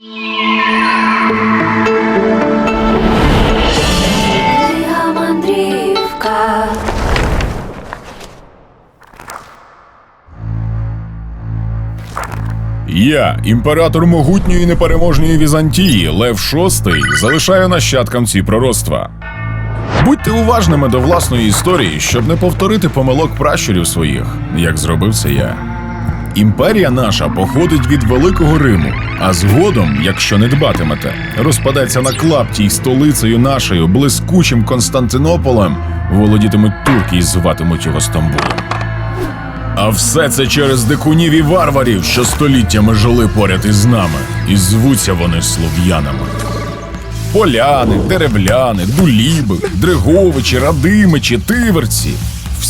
Я імператор могутньої непереможної Візантії, Лев VI, залишаю нащадкам ці пророцтва. Будьте уважними до власної історії, щоб не повторити помилок пращурів своїх, як зробив це я. Імперія наша походить від Великого Риму, а згодом, якщо не дбатимете, розпадеться на клапті й столицею нашою, блискучим Константинополем, володітимуть турки і зватимуть його Стамбулом. А все це через дикунів і варварів, що століттями жили поряд із нами, і звуться вони слов'янами. Поляни, деревляни, дуліби, дриговичі, радимичі, тиверці.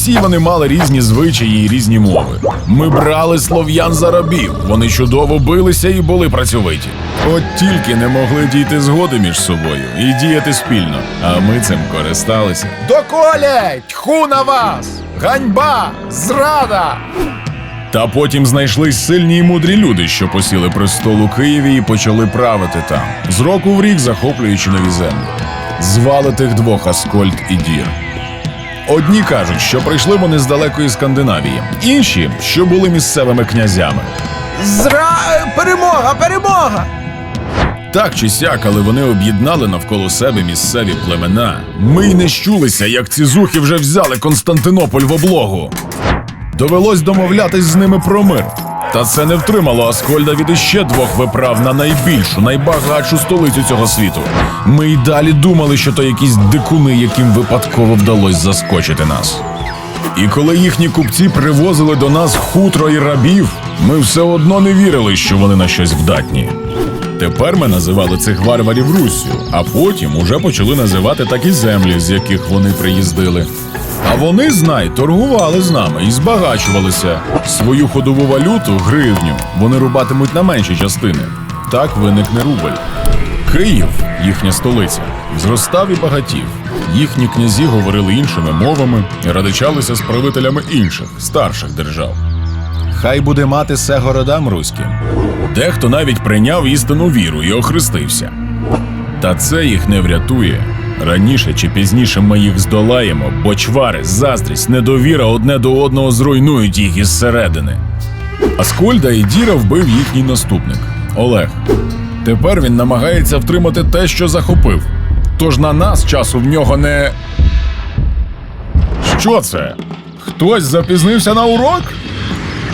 Всі вони мали різні звичаї і різні мови. Ми брали слов'ян за рабів, вони чудово билися і були працьовиті. От тільки не могли дійти згоди між собою і діяти спільно, а ми цим користалися. Доколе! Тьху на вас! Ганьба! Зрада! Та потім знайшлись сильні й мудрі люди, що посіли престол у Києві і почали правити там, з року в рік захоплюючи нові землі. Звали тих двох Аскольд і Дір. Одні кажуть, що прийшли вони з далекої Скандинавії, інші, що були місцевими князями. Зра... Перемога, перемога! Так чи сяк, але вони об'єднали навколо себе місцеві племена. Ми й не щулися, як ці зухи вже взяли Константинополь в облогу. Довелось домовлятись з ними про мир. Та це не втримало Аскольда від іще двох виправ на найбільшу, найбагатшу столицю цього світу. Ми й далі думали, що то якісь дикуни, яким випадково вдалося заскочити нас. І коли їхні купці привозили до нас хутро і рабів, ми все одно не вірили, що вони на щось вдатні. Тепер ми називали цих варварів Руссю, а потім уже почали називати такі землі, з яких вони приїздили. А вони, знай, торгували з нами і збагачувалися. Свою ходову валюту, гривню, вони рубатимуть на менші частини. Так виникне рубль. Київ, їхня столиця, зростав і багатів. Їхні князі говорили іншими мовами і радичалися з правителями інших, старших держав. Хай буде мати се городам руським. Дехто навіть прийняв істинну віру і охрестився. Та це їх не врятує. Раніше чи пізніше ми їх здолаємо, бо чвари, заздрість, недовіра одне до одного зруйнують їх із середини. Аскольда і Діра вбив їхній наступник Олег. Тепер він намагається втримати те, що захопив. Тож на нас часу в нього не. Що це? Хтось запізнився на урок?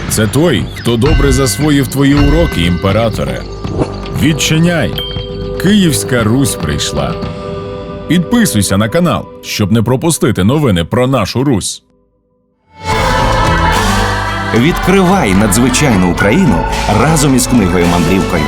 Це той, хто добре засвоїв твої уроки, імператоре. Відчиняй! Київська Русь прийшла. Підписуйся на канал, щоб не пропустити новини про нашу Русь. Відкривай надзвичайну Україну разом із книгою мандрівкою.